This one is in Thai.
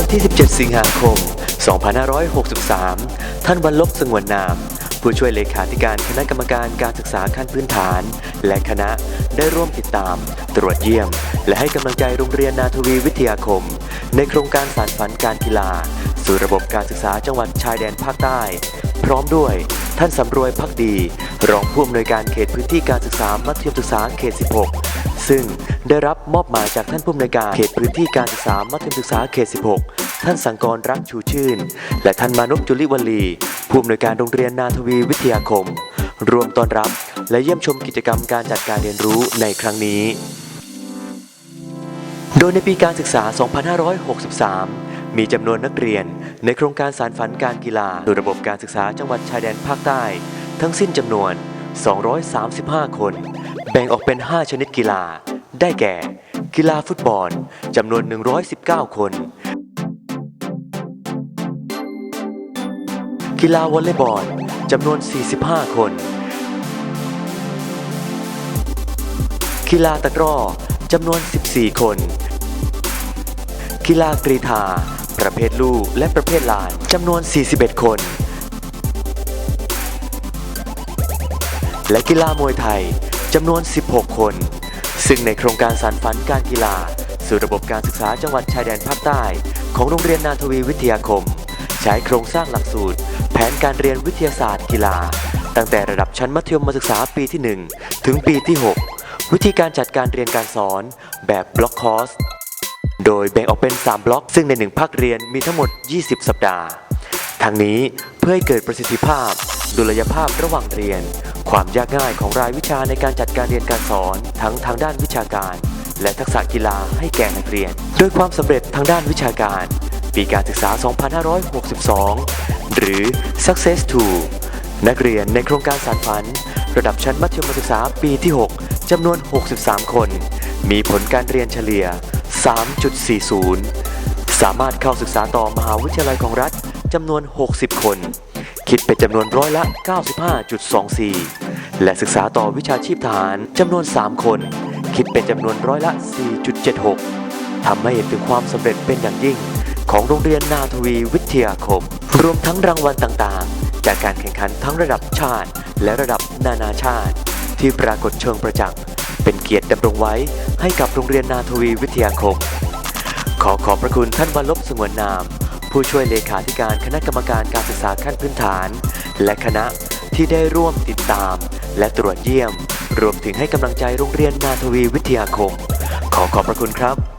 ันที่ 17 สิงหาคม 2563 ท่านวันลบสงวนนาม ผู้ช่วยเลขาธิการคณะกรรมการการศึกษาขั้นพื้นฐาน และคณะได้ร่วมติดตาม ตรวจเยี่ยม และให้กำลังใจโรงเรียนนาทวีวิทยาคม ในโครงการสานฝันการกีฬา สู่ระบบการศึกษาจังหวัดชายแดนภาคใต้ พร้อมด้วย ท่านสำรวยพักดี รองผู้อำนวยการเขตพื้นที่การศึกษามัธยมศึกษาเขต 16 ซึ่งได้รับมอบหมายจากท่านผู้อำนวยการเขตพื้นที่การศึกษามัธยมศึกษาเขต 16 ท่านสังกรรักชูชื่น และท่านมานพจุลิวลีผู้อำนวยการโรงเรียนนาทวีวิทยาคมรวมต้อนรับ และเยี่ยมชมกิจกรรมการจัดการเรียนรู้ในครั้งนี้ โดยในปีการศึกษา 2563 มีจำนวนนักเรียนในโครงการสารฝันการกีฬาโดยระบบการศึกษาจังหวัดชายแดนภาคใต้ ทั้งสิ้นจำนวน 235 คน แบ่งออกเป็น 5 ชนิดกีฬา ได้แก่ กีฬาฟุตบอลจำนวน 119 คน กีฬาวอลเลย์บอลจำนวน 45 คน กีฬาตะกร้อจำนวน 14 คน กีฬากรีธา ประเภทลู่และประเภทหลานจำนวน 41 คน และกีฬามวยไทยจำนวน 16 คน ซึ่งในโครงการสารฝันการกีฬา สู่ระบบการศึกษาจังหวัดชายแดนภาคใต้ ของโรงเรียนนาทวีวิทยาคม ใช้โครงสร้างหลักสูตร แผนการเรียนวิทยาศาสตร์กีฬา ตั้งแต่ระดับชั้นมัธยมศึกษาปีที่ 1 ถึงปีที่ 6 วิธีการจัดการเรียนการสอนแบบบล็อกคอร์ส โดยแบ่งออกเป็น 3 บล็อก ซึ่งใน 1 ภาคเรียนมีทั้งหมด 20 สัปดาห์ ทั้งนี้เพื่อให้เกิดประสิทธิภาพ ดุลยภาพระหว่างเรียน ความยากง่ายของรายวิชาในการจัดการเรียนการสอน ทั้งทางด้านวิชาการ และทักษะกีฬาให้แก่นักเรียน โดยความสำเร็จทางด้านวิชาการ ปีการศึกษา 2562 หรือ Success 2 นักเรียนในโครงการสารฝัน ระดับชั้นมัธยมศึกษาปีที่ 6จำนวน 63 คน มีผลการเรียนเฉลี่ย 3.40 สามารถเข้าศึกษาต่อมหาวิทยาลัยของรัฐจำนวน 60 คน คิดเป็นจำนวนร้อยละ 95.24 และศึกษาต่อวิชาชีพทหารจำนวน 3 คน คิดเป็นจำนวนร้อยละ 4.76 ทำให้เห็นถึงความสำเร็จเป็นอย่างยิ่ง ของโรงเรียนนาทวีวิทยาคม รวมทั้งรางวัลต่างๆ จากการแข่งขันทั้งระดับชาติ และระดับนานาชาติ ที่ปรากฏเชิงประจักษ์เป็นเกียรติดำรงไว้ ให้กับโรงเรียนนาทวีวิทยาคม ขอขอบพระคุณท่านวัลบสงวนนาม ผู้ช่วยเลขาธิการคณะกรรมการการศึกษาขั้นพื้นฐาน และคณะที่ได้ร่วมติดตาม และตรวจเยี่ยม รวมถึงให้กำลังใจโรงเรียนนาทวีวิทยาคม ขอขอบพระคุณครับ